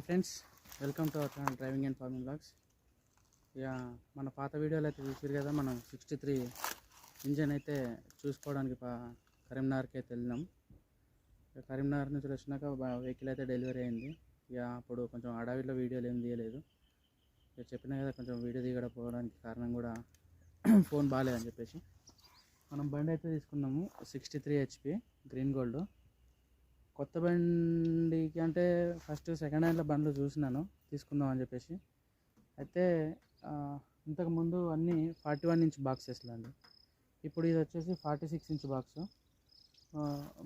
Hi friends welcome to our channel driving and farming blogs. ఇక మన పాత వీడియోలు అయితే చూసారు కదా మనం సిక్స్టీ త్రీ ఇంజన్ అయితే చూసుకోవడానికి కరీంనగర్కి అయితే వెళ్ళినాం. ఇక కరీంనగర్ నుంచి వచ్చినాక వెహికల్ అయితే డెలివరీ అయింది. ఇక అప్పుడు కొంచెం అడవిలో వీడియోలు ఏం తీయలేదు. ఇక చెప్పినా కదా కొంచెం వీడియో దిగకపోవడానికి కారణం కూడా ఫోన్ బాగాలేదని చెప్పేసి. మనం బండి అయితే తీసుకున్నాము sixty three HP green gold కొత్త బండికి అంటే ఫస్ట్ సెకండ్ హ్యాండ్లో బండ్లు చూసినాను తీసుకుందాం అని చెప్పేసి. అయితే ఇంతకుముందు అన్నీ ఫార్టీ వన్ ఇంచ్ బాక్సెస్లో అండి. ఇప్పుడు ఇది వచ్చేసి forty six inch box.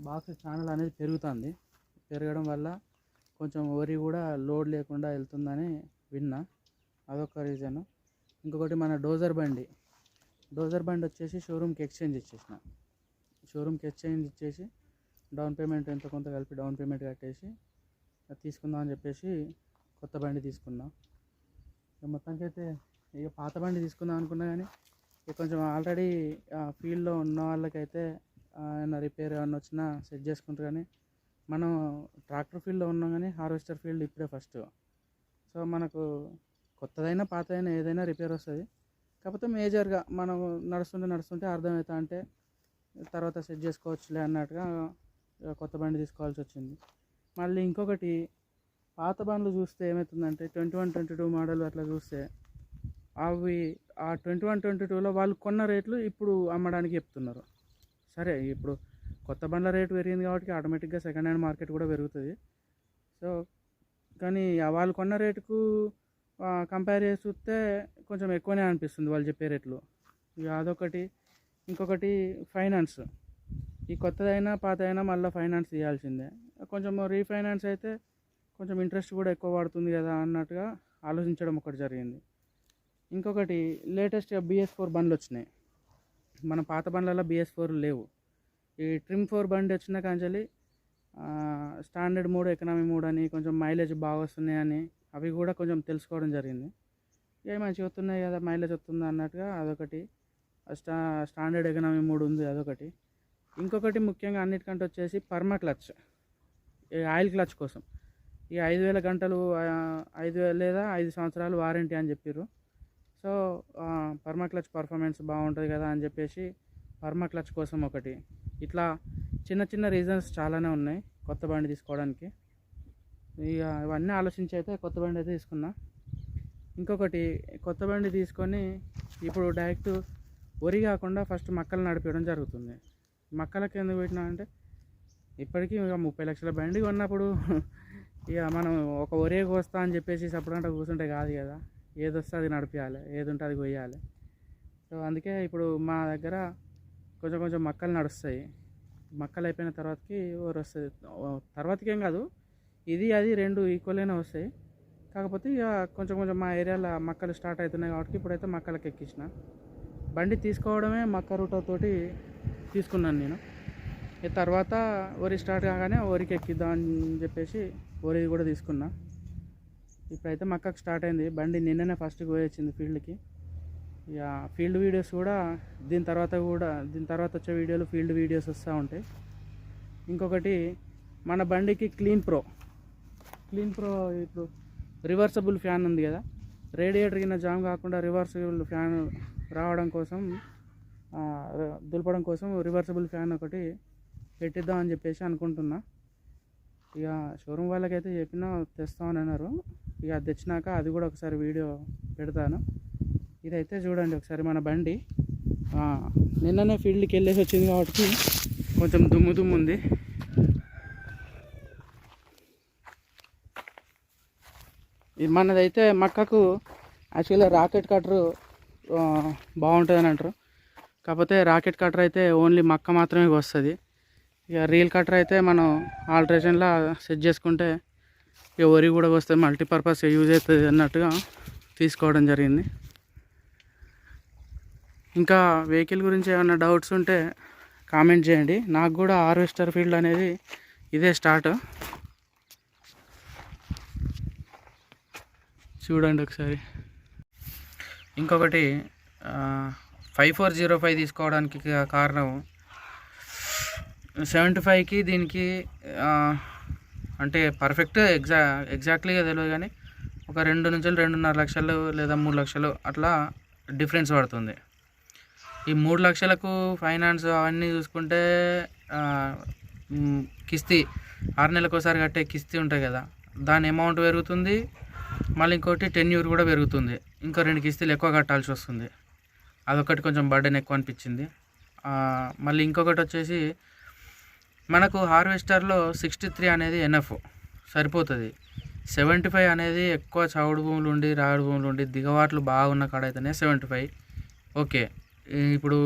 Box channel అనేది పెరుగుతుంది. పెరగడం వల్ల కొంచెం వరి కూడా లోడ్ లేకుండా వెళ్తుందని విన్నా. అదొక రీజను. ఇంకొకటి మన డోజర్ బండి. డోజర్ బండి వచ్చేసి షోరూమ్కి ఎక్స్చేంజ్ ఇచ్చేసిన. షోరూమ్కి ఎక్స్చేంజ్ ఇచ్చేసి డౌన్ పేమెంట్ ఎంత కొంత కలిపి డౌన్ పేమెంట్ కట్టేసి అది తీసుకుందాం అని చెప్పేసి కొత్త బండి తీసుకున్నా. ఇక మొత్తానికి అయితే ఇక పాత బండి తీసుకుందాం అనుకున్నా కానీ ఇక కొంచెం ఆల్రెడీ ఫీల్డ్లో ఉన్న వాళ్ళకైతే ఏమైనా రిపేర్ ఏమన్నా వచ్చినా సెట్ చేసుకుంటారు కానీ మనం ట్రాక్టర్ ఫీల్డ్లో ఉన్నాం కానీ హార్వెస్టర్ ఫీల్డ్ ఇప్పుడే ఫస్ట్. సో మనకు కొత్తదైనా పాతదైనా ఏదైనా రిపేర్ వస్తుంది. కాకపోతే మేజర్గా మనం నడుస్తుంటే నడుస్తుంటే అర్థమవుతా అంటే తర్వాత సెట్ చేసుకోవచ్చులే అన్నట్టుగా కొత్త బండి తీసుకోవాల్సి వచ్చింది. మళ్ళీ ఇంకొకటి పాత బండ్లు చూస్తే ఏమవుతుందంటే twenty one twenty two model అట్లా చూస్తే అవి ఆ ట్వంటీ వన్ ట్వంటీ టూలో వాళ్ళు కొన్న రేట్లు ఇప్పుడు అమ్మడానికి చెప్తున్నారు. సరే ఇప్పుడు కొత్త బండ్ల రేటు పెరిగింది కాబట్టి ఆటోమేటిక్గా సెకండ్ హ్యాండ్ మార్కెట్ కూడా పెరుగుతుంది. సో కానీ వాళ్ళు కొన్న రేటుకు కంపేర్ చేసి చూస్తే కొంచెం ఎక్కువనే అనిపిస్తుంది వాళ్ళు చెప్పే రేట్లు. ఇక అదొకటి. ఇంకొకటి ఫైనాన్స్. ఈ కొత్తదైనా పాత అయినా మళ్ళీ ఫైనాన్స్ ఇవ్వాల్సిందే కొంచెం రీఫైనాన్స్ అయితే కొంచెం ఇంట్రెస్ట్ కూడా ఎక్కువ పడుతుంది కదా అన్నట్టుగా ఆలోచించడం ఒకటి జరిగింది. ఇంకొకటి లేటెస్ట్గా బిఎస్ ఫోర్ బండ్లు వచ్చినాయి. మన పాత బండ్లలో బిఎస్ ఫోర్ లేవు. ఈ ట్రిమ్ ఫోర్ బండి వచ్చిన కాంచెలి స్టాండర్డ్ మూడు ఎకనామీ మూడు అని కొంచెం మైలేజ్ బాగా వస్తున్నాయి అని అవి కూడా కొంచెం తెలుసుకోవడం జరిగింది. ఏ మంచిగా వస్తున్నాయి కదా మైలేజ్ వస్తుందా అన్నట్టుగా అదొకటి. స్టా స్టాండర్డ్ ఎకనామీ మూడు ఉంది అదొకటి. ఇంకొకటి ముఖ్యంగా అన్నిటికంటే వచ్చేసి పర్మ క్లచ్. ఈ ఆయిల్ క్లచ్ కోసం. ఈ ఐదు వేల గంటలు ఐదు వేల లేదా ఐదు సంవత్సరాలు వారంటీ అని చెప్పారు సో పర్మ క్లచ్ పర్ఫార్మెన్స్ బాగుంటుంది కదా అని చెప్పేసి పర్మ క్లచ్ కోసం ఒకటి. ఇట్లా చిన్న చిన్న రీజన్స్ చాలానే ఉన్నాయి కొత్త బండి తీసుకోవడానికి. ఇక ఇవన్నీ ఆలోచించి అయితే కొత్త బండి అయితే తీసుకున్నా. ఇంకొకటి కొత్త బండి తీసుకొని ఇప్పుడు డైరెక్ట్ వరి కాకుండా ఫస్ట్ మక్కలు నడిపించడం జరుగుతుంది. మక్కలకి ఎందుకు పెట్టినా అంటే ఇప్పటికీ ఇక ముప్పై లక్షల బండి కొన్నప్పుడు ఇక మనం ఒక ఒరే కోస్తా అని చెప్పేసి సపడంట కూర్చుంటే కాదు కదా. ఏది వస్తే అది నడిపించాలి ఏది ఉంటే అది కొయ్యాలి. సో అందుకే ఇప్పుడు మా దగ్గర కొంచెం కొంచెం మక్కలు నడుస్తాయి. మక్కలు అయిపోయిన తర్వాతకి ఓరు వస్తుంది. తర్వాతకేం తర్వాతకి ఏం కాదు ఇది అది రెండు ఈక్వల్గానే వస్తాయి. కాకపోతే ఇక కొంచెం కొంచెం మా ఏరియాలో మక్కలు స్టార్ట్ అవుతున్నాయి కాబట్టి ఇప్పుడైతే మక్కలకి ఎక్కించిన. బండి తీసుకోవడమే మక్క రూటతోటి తీసుకున్నాను నేను. ఈ తర్వాత వరి స్టార్ట్ కాగానే వరికి ఎక్కిద్దాం అని చెప్పేసి వరి కూడా తీసుకున్నా. ఇప్పుడైతే మక్కకు స్టార్ట్ అయింది. బండి నిన్ననే ఫస్ట్ పోయొచ్చింది ఫీల్డ్కి ఇక ఫీల్డ్ వీడియోస్ కూడా దీని తర్వాత కూడా దీని తర్వాత వచ్చే వీడియోలు ఫీల్డ్ వీడియోస్ వస్తూ ఉంటాయి. ఇంకొకటి మన బండికి క్లీన్ ప్రో క్లీన్ ప్రో ఇప్పుడు రివర్సబుల్ ఫ్యాన్ ఉంది కదా. రేడియేటర్ కింద జామ్ కాకుండా రివర్సబుల్ ఫ్యాన్ రావడం కోసం దులపడం కోసం రివర్సబుల్ ఫ్యాన్ ఒకటి పెట్టిద్దాం అని చెప్పేసి అనుకుంటున్నా. ఇక షోరూమ్ వాళ్ళకైతే చెప్పినా తెస్తామని అన్నారు. ఇక అది తెచ్చినాక అది కూడా ఒకసారి వీడియో పెడతాను. ఇదైతే చూడండి ఒకసారి మన బండి. నిన్ననే ఫీల్డ్కి వెళ్ళేసి వచ్చింది కాబట్టి కొంచెం దుమ్ము దుమ్ము ఉంది. ఇది మనదైతే మక్కకు యాక్చువల్గా రాకెట్ కట్టరు బాగుంటుంది అని అంటారు. కాకపోతే రాకెట్ కట్టర్ అయితే ఓన్లీ మక్క మాత్రమే వస్తుంది ఇక రీల్ కట్టర్ అయితే మనం ఆల్ట్రేషన్లో సెట్ చేసుకుంటే ఇక వరి కూడా వస్తుంది మల్టీపర్పస్ యూజ్ అవుతుంది అన్నట్టుగా తీసుకోవడం జరిగింది. ఇంకా వెహికల్ గురించి ఏమైనా డౌట్స్ ఉంటే కామెంట్ చేయండి. నాకు కూడా హార్వెస్టర్ ఫీల్డ్ అనేది ఇదే స్టార్ట్. చూడండి ఒకసారి. ఇంకొకటి ఫైవ్ ఫోర్ జీరో ఫైవ్ తీసుకోవడానికి కారణం సెవెంటీ ఫైవ్కి దీనికి అంటే పర్ఫెక్ట్ ఎగ్జా ఎగ్జాక్ట్లీగా తెలియదు కానీ ఒక రెండు నుంచి రెండున్నర లక్షలు లేదా మూడు లక్షలు అట్లా డిఫరెన్స్ పడుతుంది. ఈ మూడు లక్షలకు ఫైనాన్స్ అవన్నీ చూసుకుంటే కిస్తీ ఆరు నెలలకు ఒకసారి కట్టే కిస్తీ ఉంటుంది కదా దాని అమౌంట్ పెరుగుతుంది. మళ్ళీ ఇంకోటి టెన్యూర్ కూడా పెరుగుతుంది. ఇంకో రెండు కిస్తీలు ఎక్కువ కట్టాల్సి వస్తుంది. అదొకటి కొంచెం బర్డెన్ ఎక్కువ అనిపించింది. మళ్ళీ ఇంకొకటి వచ్చేసి మనకు హార్వెస్టర్లో సిక్స్టీ త్రీ అనేది ఎన్ఎఫ్ సరిపోతుంది. సెవెంటీ ఫైవ్ అనేది ఎక్కువ చౌడు భూములు ఉండి రాడు భూములు ఉండి దిగవాట్లు బాగున్న కాడ అయితేనే సెవెంటీ ఫైవ్ ఓకే ఇప్పుడు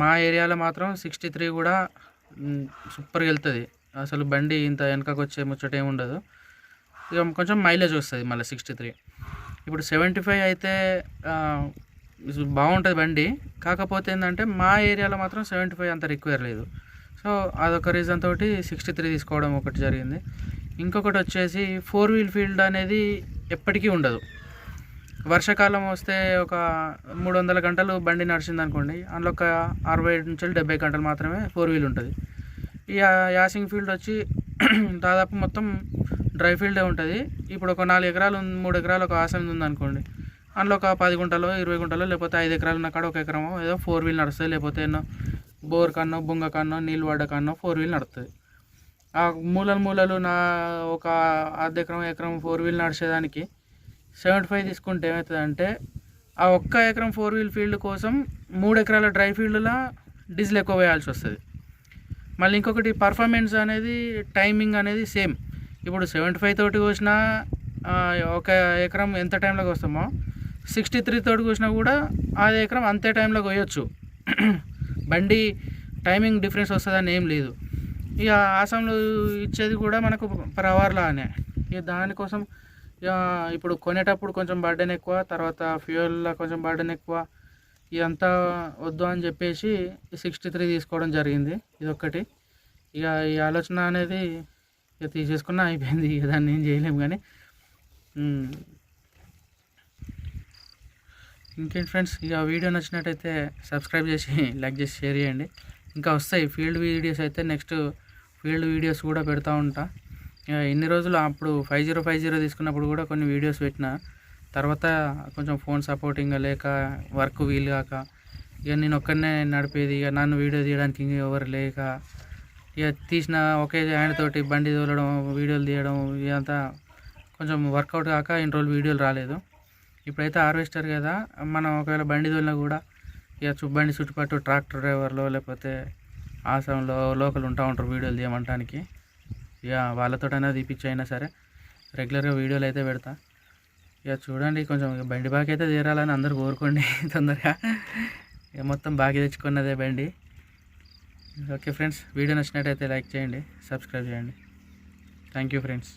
మా ఏరియాలో మాత్రం సిక్స్టీ త్రీ కూడా సూపర్గా వెళ్తుంది అసలు బండి ఇంత వెనకకు వచ్చే ముచ్చట ఏమి ఉండదు. ఇక కొంచెం మైలేజ్ వస్తుంది మళ్ళీ సిక్స్టీ త్రీ ఇప్పుడు సెవెంటీ ఫైవ్ అయితే బాగుంటుంది బండి. కాకపోతే ఏంటంటే మా ఏరియాలో మాత్రం సెవెంటీ ఫైవ్ అంత రిక్వైర్ లేదు. సో అదొక రీజన్ తోటి సిక్స్టీ త్రీ తీసుకోవడం ఒకటి జరిగింది. ఇంకొకటి వచ్చేసి ఫోర్ వీల్ ఫీల్డ్ అనేది ఎప్పటికీ ఉండదు. వర్షాకాలం వస్తే ఒక మూడు వందల గంటలు బండి నడిచింది అనుకోండి అందులో ఒక అరవై నుంచి డెబ్బై గంటలు మాత్రమే ఫోర్ వీల్ ఉంటుంది. ఈ యాసింగ్ ఫీల్డ్ వచ్చి దాదాపు మొత్తం డ్రై ఫీల్డే ఉంటుంది. ఇప్పుడు ఒక నాలుగు ఎకరాలు మూడు ఎకరాలు ఒక ఆసం ఉంది అనుకోండి అందులో ఒక పది గుంటలు ఇరవై గుంటలు లేకపోతే ఐదు ఎకరాలు ఉన్న కాడ ఒక ఎకరమో ఏదో ఫోర్ వీల్ నడుస్తుంది లేకపోతే ఎన్నో బోర్ కన్నో బొంగ కన్నో నీళ్ళు పడ్డ కన్నో ఫోర్ వీల్ నడుస్తుంది ఆ మూలలు మూలలు నా ఒక అర్ధ ఎకరం ఎకరం ఫోర్ వీల్ నడిచేదానికి సెవెంటీ ఫైవ్ తీసుకుంటే ఏమవుతుందంటే ఆ ఒక్క ఎకరం ఫోర్ వీల్ ఫీల్డ్ కోసం మూడు ఎకరాల డ్రై ఫీల్డ్లో డీజిల్ ఎక్కువ వేయాల్సి వస్తుంది. మళ్ళీ ఇంకొకటి పర్ఫార్మెన్స్ అనేది టైమింగ్ అనేది సేమ్. ఇప్పుడు సెవెంటీ ఫైవ్ తోటి కోసిన ఒక ఎకరం ఎంత టైంలోకి వస్తామో సిక్స్టీ త్రీ తోటి కూసినా కూడా ఆది ఎకరం అంతే టైంలో కొయ్యొచ్చు. బండి టైమింగ్ డిఫరెన్స్ వస్తుందని ఏం లేదు. ఇక ఆసంలో ఇచ్చేది కూడా మనకు పర్ అవర్లా అనే ఇక దానికోసం ఇక ఇప్పుడు కొనేటప్పుడు కొంచెం బర్డెన్ ఎక్కువ తర్వాత ఫ్యూయల్లో కొంచెం బర్డెన్ ఎక్కువ ఇదంతా వద్దు అని చెప్పేసి సిక్స్టీ త్రీ తీసుకోవడం జరిగింది. ఇదొక్కటి. ఇక ఈ ఆలోచన అనేది ఇక తీసేసుకున్నా అయిపోయింది. ఇక దాన్ని ఏం చేయలేము కానీ. ఇంకేంటి ఫ్రెండ్స్ ఇక వీడియో నచ్చినట్టయితే సబ్స్క్రైబ్ చేసి లైక్ చేసి షేర్ చేయండి. ఇంకా వస్తాయి ఫీల్డ్ వీడియోస్ అయితే నెక్స్ట్ ఫీల్డ్ వీడియోస్ కూడా పెడతా ఉంటా. ఇక ఇన్ని రోజులు అప్పుడు ఫైవ్ జీరో ఫైవ్ జీరో తీసుకున్నప్పుడు కూడా కొన్ని వీడియోస్ పెట్టిన. తర్వాత కొంచెం ఫోన్ సపోర్టింగ్ లేక వర్క్ వీలు కాక ఇక నేను ఒక్కడనే నడిపేది ఇక నన్ను వీడియో తీయడానికి ఇంక ఎవరు లేక ఇక తీసిన ఒకే హ్యాండ్ తోటి బండి తోలడం వీడియోలు తీయడం ఇదంతా కొంచెం వర్కౌట్ కాక ఇన్ని రోజులు వీడియోలు రాలేదు. ఇప్పుడైతే హార్వెస్టర్ కదా మనం ఒకవేళ బండి తోలినా కూడా ఇక చు బండి చుట్టుపక్కల ట్రాక్టర్ డ్రైవర్లో లేకపోతే ఆసంలో లోకల్ ఉంటా ఉంటారు వీడియోలు తీయమంటానికి. ఇక వాళ్ళతోటైనా తీపిచ్చైనా సరే రెగ్యులర్గా వీడియోలు అయితే పెడతా. ఇక చూడండి కొంచెం బండి బాగా అయితే తీరాలని అందరూ కోరుకోండి తొందరగా. ఇక మొత్తం బాగా తెచ్చుకున్నదే బండి. ఓకే ఫ్రెండ్స్ వీడియో నచ్చినట్టయితే లైక్ చేయండి సబ్స్క్రైబ్ చేయండి. Thank you friends.